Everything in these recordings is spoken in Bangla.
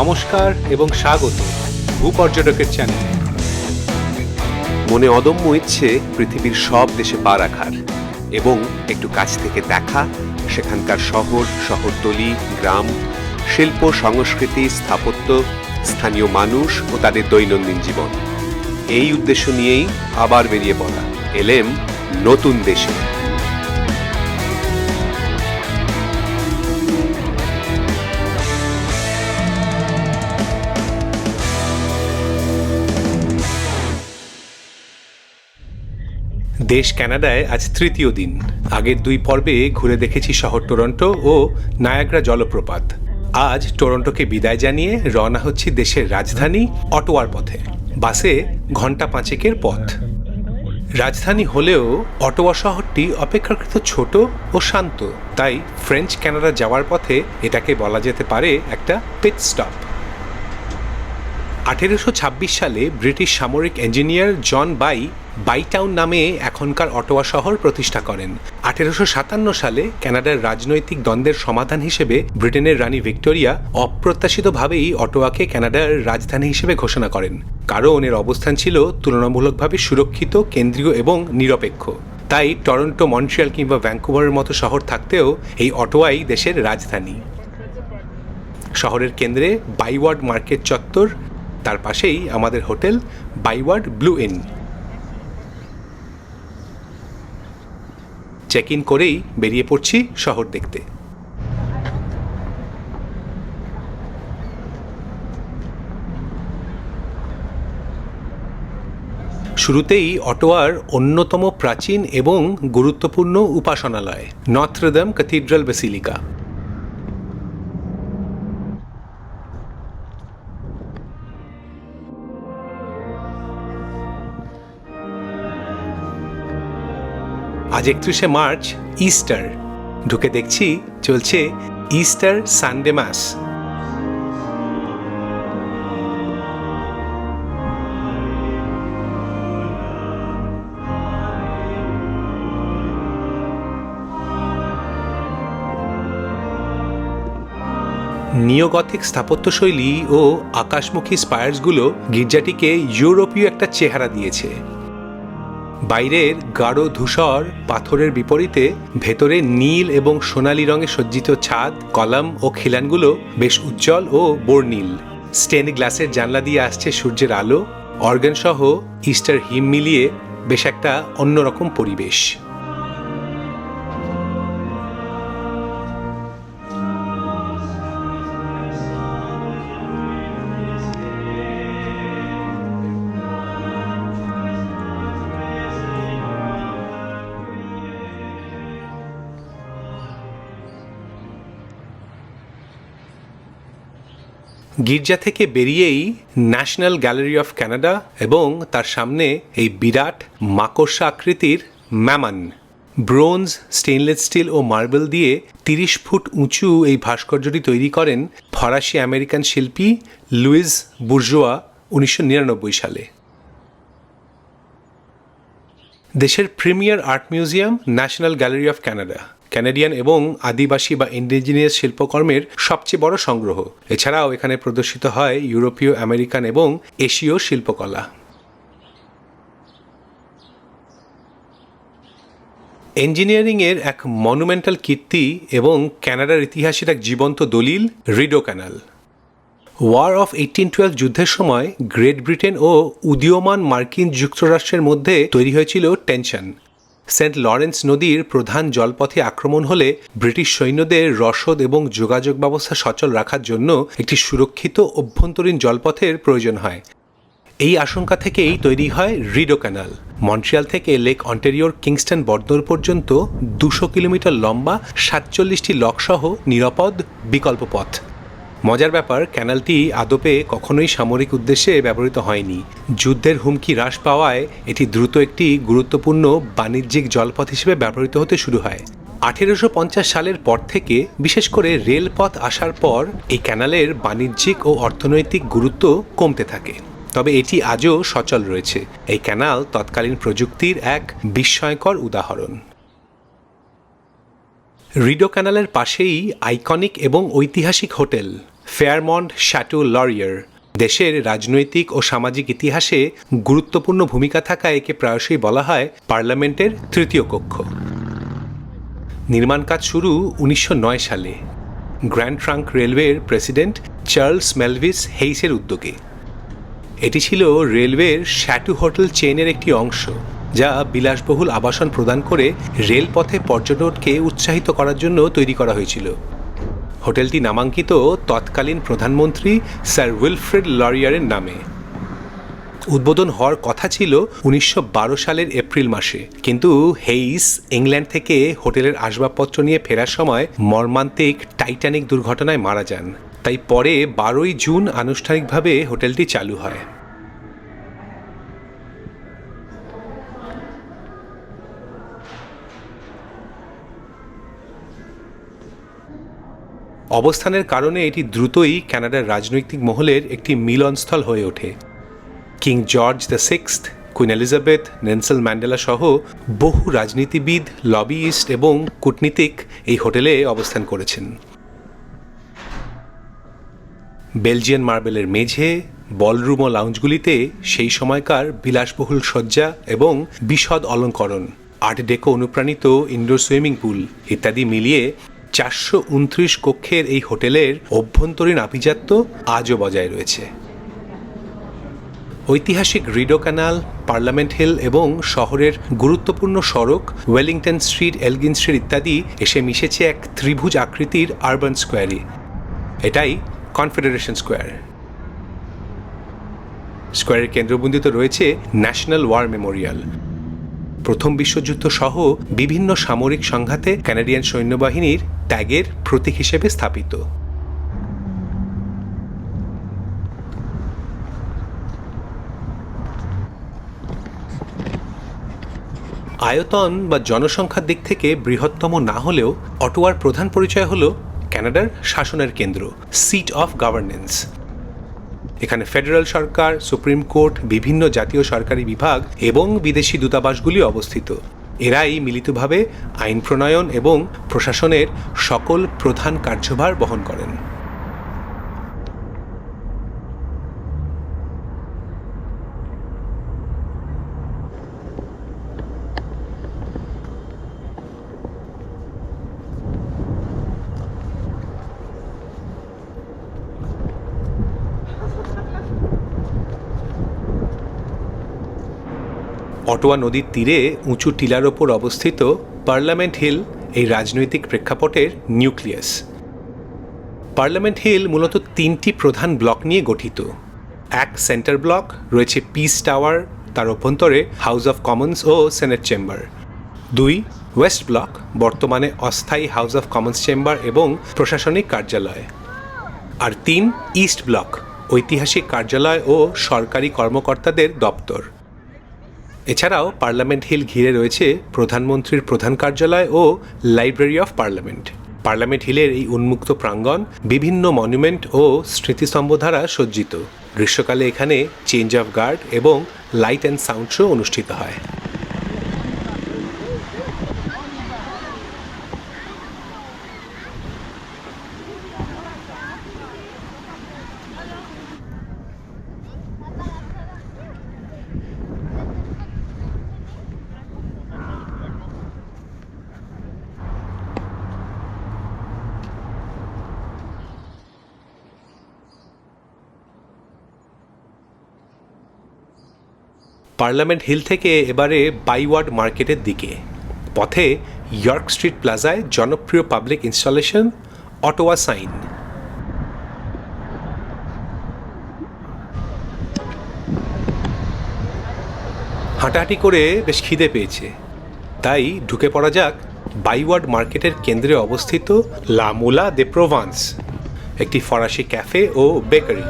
নমস্কার এবং স্বাগত ভূপর্যটকের চ্যানেলে। মনে অদম্য ইচ্ছে পৃথিবীর সব দেশে পা রাখার এবং একটু কাছ থেকে দেখা সেখানকার শহর, শহরতলি, গ্রাম, শিল্প, সংস্কৃতি, স্থাপত্য, স্থানীয় মানুষ ও তাদের দৈনন্দিন জীবন। এই উদ্দেশ্য নিয়েই আবার বেরিয়ে পড়া এলেম নতুন দেশে। দেশ কানাডায় আজ তৃতীয় দিন। আগের দুই পর্বে ঘুরে দেখেছি শহর টরন্টো ও নায়াগ্রা জলপ্রপাত। আজ টরন্টোকে বিদায় জানিয়ে রওনা হচ্ছি দেশের রাজধানী অটোয়ার পথে। বাসে ঘণ্টা পাঁচেকের পথ। রাজধানী হলেও অটোয়া শহরটি অপেক্ষাকৃত ছোট ও শান্ত। তাই ফ্রেঞ্চ ক্যানাডা যাওয়ার পথে এটাকে বলা যেতে পারে একটা পিট স্টপ আঠেরোশো ছাব্বিশ সালে ব্রিটিশ সামরিক ইঞ্জিনিয়ার জন বাই বাইটাউন নামে এখনকার অটোয়া শহর প্রতিষ্ঠা করেন। আঠেরোশো সাতান্ন সালে কানাডার রাজনৈতিক দ্বন্দ্বের সমাধান হিসেবে ব্রিটেনের রানী ভিক্টোরিয়া অপ্রত্যাশিতভাবেই অটোয়াকে কানাডার রাজধানী হিসেবে ঘোষণা করেন। কারণ এর অবস্থান ছিল তুলনামূলকভাবে সুরক্ষিত, কেন্দ্রীয় এবং নিরপেক্ষ। তাই টরন্টো, মন্ট্রিয়াল কিংবা ভ্যাঙ্কুভারের মতো শহর থাকতেও এই অটোয়াই দেশের রাজধানী। শহরের কেন্দ্রে বাইওয়ার্ড মার্কেট চত্বর তার পাশেই আমাদের hotel Byward blue inn. Check in করেই বেরিয়ে পড়ছি শহর দেখতে। শুরুতেই অটোয়ার অন্যতম প্রাচীন এবং গুরুত্বপূর্ণ উপাসনালয়, নত্রদম ক্যাথিড্রাল বেসিলিকা। আজ একত্রিশে মার্চ, ইস্টার। ঢুকে দেখছি চলছে ইস্টার সানডে মাস। নিওগথিক স্থাপত্যশৈলী ও আকাশমুখী স্পায়ার্সগুলো গির্জাটিকে ইউরোপীয় একটা চেহারা দিয়েছে। বাইরের গাঢ় ধূসর পাথরের বিপরীতে ভেতরে নীল এবং সোনালি রঙে সজ্জিত ছাদ, কলাম ও খিলানগুলো বেশ উজ্জ্বল ও বর্ণিল। স্টেন গ্লাসের জানলা দিয়ে আসছে সূর্যের আলো। অর্গান সহ ইস্টার হিম মিলিয়ে বেশ একটা অন্যরকম পরিবেশ। গির্জা থেকে বেরিয়েই ন্যাশনাল গ্যালারি অফ কানাডা এবং তার সামনে এই বিরাট মাকড়সা আকৃতির ম্যামান। ব্রোঞ্জ, স্টেনলেস স্টিল ও মার্বেল দিয়ে তিরিশ ফুট উঁচু এই ভাস্কর্যটি তৈরি করেন ফরাসি আমেরিকান শিল্পী লুইস বুর্জোয়া উনিশশো নিরানব্বই সালে। দেশের premier art museum, national gallery of Canada Canadian এবং আদিবাসী বা ইন্ডিজিনিয়াস শিল্পকর্মের সবচেয়ে বড় সংগ্রহ। এছাড়াও এখানে প্রদর্শিত হয় ইউরোপীয়, আমেরিকান এবং এশীয় শিল্পকলা। ইঞ্জিনিয়ারিংয়ের এক মনুমেন্টাল কীর্তি এবং কানাডার ইতিহাসের এক জীবন্ত দলিল Rideau canal war of eighteen twelve যুদ্ধের সময় গ্রেট ব্রিটেন ও উদীয়মান মার্কিন যুক্তরাষ্ট্রের মধ্যে তৈরি হয়েছিল টেনশন সেন্ট লরেন্স নদীর প্রধান জলপথে আক্রমণ হলে ব্রিটিশ সৈন্যদের রসদ এবং যোগাযোগ ব্যবস্থা সচল রাখার জন্য একটি সুরক্ষিত অভ্যন্তরীণ জলপথের প্রয়োজন হয়। এই আশঙ্কা থেকেই তৈরি হয় রিডো ক্যানাল। মন্ট্রিয়াল থেকে লেক অন্টেরিওর কিংস্টন বর্দর পর্যন্ত দুশো কিলোমিটার লম্বা সাতচল্লিশটি লকসহ নিরাপদ বিকল্প পথ মজার ব্যাপার, ক্যানালটি আদপে কখনোই সামরিক উদ্দেশ্যে ব্যবহৃত হয়নি। যুদ্ধের হুমকি হ্রাস পাওয়ায় এটি দ্রুত একটি গুরুত্বপূর্ণ বাণিজ্যিক জলপথ হিসেবে ব্যবহৃত হতে শুরু হয়। আঠেরোশো পঞ্চাশ সালের পর থেকে, বিশেষ করে রেলপথ আসার পর, এই ক্যানালের বাণিজ্যিক ও অর্থনৈতিক গুরুত্ব কমতে থাকে। তবে এটি আজও সচল রয়েছে। এই ক্যানাল তৎকালীন প্রযুক্তির এক বিস্ময়কর উদাহরণ। রিডো ক্যানালের পাশেই আইকনিক এবং ঐতিহাসিক হোটেল ফেয়ারমন্ড শ্যাটু লরিয়ার। দেশের রাজনৈতিক ও সামাজিক ইতিহাসে গুরুত্বপূর্ণ ভূমিকা থাকা একে প্রায়শই বলা হয় পার্লামেন্টের তৃতীয় কক্ষ। নির্মাণ কাজ শুরু উনিশশো নয় সালে। গ্র্যান্ড ট্রাঙ্ক রেলওয়ের প্রেসিডেন্ট চার্লস মেলভিস হেইসের উদ্যোগে। এটি ছিল রেলওয়ের শ্যাটু হোটেল চেইনের একটি অংশ। যা বিলাসবহুল আবাসন প্রদান করে রেলপথে পর্যটনকে উৎসাহিত করার জন্য তৈরি করা হয়েছিল। হোটেলটি নামাঙ্কিত তৎকালীন প্রধানমন্ত্রী স্যার উইলফ্রেড লরিয়ারের নামে। উদ্বোধন হওয়ার কথা ছিল উনিশশো বারো সালের এপ্রিল মাসে। কিন্তু হেইস, ইংল্যান্ড থেকে হোটেলের আসবাবপত্র নিয়ে ফেরার সময় মর্মান্তিক, টাইটানিক দুর্ঘটনায় মারা যান। তাই পরে বারোই জুন আনুষ্ঠানিকভাবে হোটেলটি চালু হয়। অবস্থানের কারণে এটি দ্রুতই কানাডার রাজনৈতিক মহলের একটি মিলনস্থল হয়ে ওঠে। King George the sixth, Queen Elizabeth, Nelson Mandela সহ বহু রাজনীতিবিদ, লবিইস্ট এবং কূটনীতিক এই হোটেলে অবস্থান করেছেন। বেলজিয়ান মার্বেলের মেঝে, বলরুম ও লাউঞ্জগুলিতে সেই সময়কার বিলাসবহুল সজ্জা এবং বিশদ অলঙ্করণ, আর্ট ডেকো অনুপ্রাণিত ইনডোর সুইমিং পুল ইত্যাদি মিলিয়ে চারশো উনত্রিশ কক্ষের এই হোটেলের অভ্যন্তরীণ আভিজাত্য আজও বজায় রয়েছে। ঐতিহাসিক রিডো ক্যানাল পার্লামেন্ট হিল এবং শহরের গুরুত্বপূর্ণ সড়ক, ওয়েলিংটন স্ট্রিট, এলগিন স্ট্রিট ইত্যাদি এসে মিশেছে এক ত্রিভুজ আকৃতির আরবান স্কোয়ারে এটাই কনফেডারেশন স্কোয়ার। স্কোয়ারের কেন্দ্রবন্দিত রয়েছে ন্যাশনাল ওয়ার মেমোরিয়াল। প্রথম বিশ্বযুদ্ধ সহ বিভিন্ন সামরিক সংঘাতে কানাডিয়ান সৈন্যবাহিনীর ত্যাগের প্রতীক হিসেবে স্থাপিত। আয়তন বা জনসংখ্যার দিক থেকে বৃহত্তম না হলেও অটোয়ার প্রধান পরিচয় হল কানাডার শাসনের কেন্দ্র সিট অফ গভর্নেন্স এখানে ফেডারেল সরকার, সুপ্রিম কোর্ট, বিভিন্ন জাতীয় সরকারি বিভাগ এবং বিদেশি দূতাবাসগুলি অবস্থিত। এরাই মিলিতভাবে আইন প্রণয়ন এবং প্রশাসনের সকল প্রধান কার্যভার বহন করেন। অটোয়া নদীর তীরে উঁচু টিলার ওপর অবস্থিত পার্লামেন্ট হিল এই রাজনৈতিক প্রেক্ষাপটের নিউক্লিয়াস। পার্লামেন্ট হিল মূলত তিনটি প্রধান ব্লক নিয়ে গঠিত। এক সেন্টার ব্লক, রয়েছে পিস টাওয়ার, তার অভ্যন্তরে হাউস অফ কমন্স ও সেনেট চেম্বার। দুই, ওয়েস্ট ব্লক, বর্তমানে অস্থায়ী হাউস অফ কমন্স চেম্বার এবং প্রশাসনিক কার্যালয়। আর তিন, ইস্ট ব্লক, ঐতিহাসিক কার্যালয় ও সরকারি কর্মকর্তাদের দপ্তর। এছাড়াও পার্লামেন্ট হিল ঘিরে রয়েছে প্রধানমন্ত্রীর প্রধান কার্যালয় ও লাইব্রেরি অফ পার্লামেন্ট। পার্লামেন্ট হিলের এই উন্মুক্ত প্রাঙ্গণ বিভিন্ন মনুমেন্ট ও স্মৃতিস্তম্ভ দ্বারা সজ্জিত। গ্রীষ্মকালে এখানে চেঞ্জ অফ গার্ড এবং লাইট অ্যান্ড সাউন্ড শো অনুষ্ঠিত হয়। পার্লামেন্ট হিল থেকে এবারে বাইওয়ার্ড মার্কেটের দিকে। পথে ইয়র্ক স্ট্রিট প্লাজায় জনপ্রিয় পাবলিক ইনস্টলেশন, অটোয়া সাইন। হাঁটাহাঁটি করে বেশ খিদে পেয়েছে। তাই ঢুকে পড়া যাক বাইওয়ার্ড মার্কেটের কেন্দ্রে অবস্থিত লামুলা দে প্রোভান্স, একটি ফরাসি ক্যাফে ও বেকারি।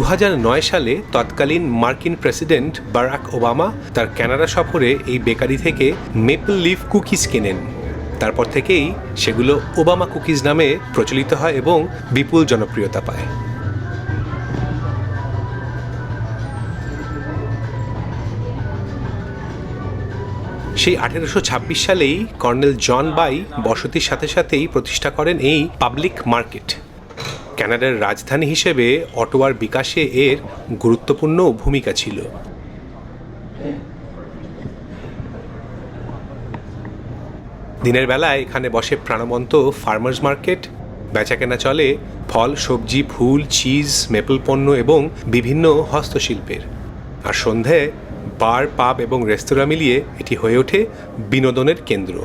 দু হাজার নয় সালে তৎকালীন মার্কিন প্রেসিডেন্ট বারাক ওবামা তার কানাডা সফরে এই বেকারি থেকে মেপল লিফ কুকিজ কেনেন। তারপর থেকেই সেগুলো ওবামা কুকিজ নামে প্রচলিত হয় এবং বিপুল জনপ্রিয়তা পায়। সেই আঠেরোশো ছাব্বিশ সালেই কর্নেল জন বাই বসতির সাথে সাথেই প্রতিষ্ঠা করেন এই পাবলিক মার্কেট। কানাডার রাজধানী হিসেবে অটোয়ার বিকাশে এর গুরুত্বপূর্ণ ভূমিকা ছিল। দিনের বেলায় এখানে বসে প্রাণবন্ত ফার্মার্স মার্কেট বেচাকেনা চলে ফল, সবজি, ফুল চিজ মেপল পণ্য এবং বিভিন্ন হস্তশিল্পের। আর সন্ধ্যায় বার পাব এবং রেস্তোরাঁ মিলিয়ে এটি হয়ে ওঠে বিনোদনের কেন্দ্র।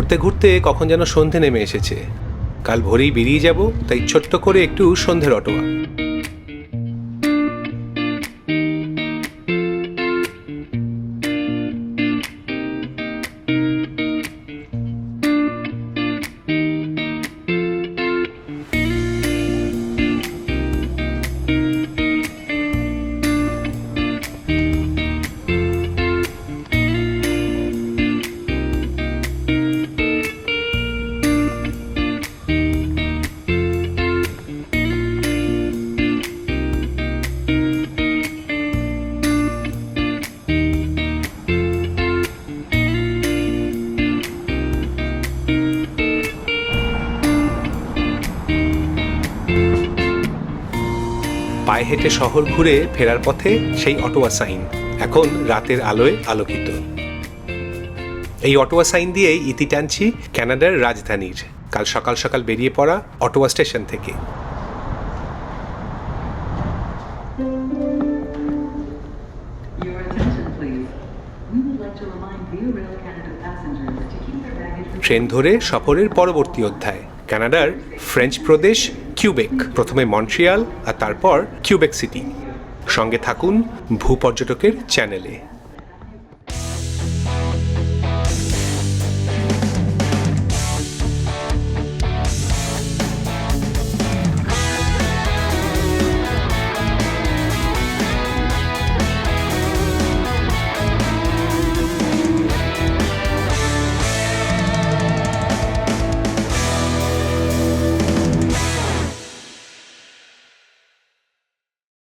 ঘুরতে ঘুরতে কখন যেন সন্ধে নেমে এসেছে। কাল ভোরেই বেরিয়ে যাব, তাই ছোট্ট করে একটু সন্ধ্যের অটোয়া। হেঁটে শহর ঘুরে ফেরার পথে সেই অটোয়া সাইন এখন রাতের আলোয় আলোকিত। এই অটোয়া সাইন দিয়েই ইতি টানছি কানাডার রাজধানীর। কাল সকাল সকাল বেরিয়ে পড়া অটোয়া স্টেশন থেকে। ট্রেন ধরে সফরের পরবর্তী অধ্যায়। কানাডার ফ্রেঞ্চ প্রদেশ কিউবেক প্রথমে মন্ট্রিয়াল আর তারপর কিউবেক সিটি সঙ্গে থাকুন ভূপর্যটকের চ্যানেলে।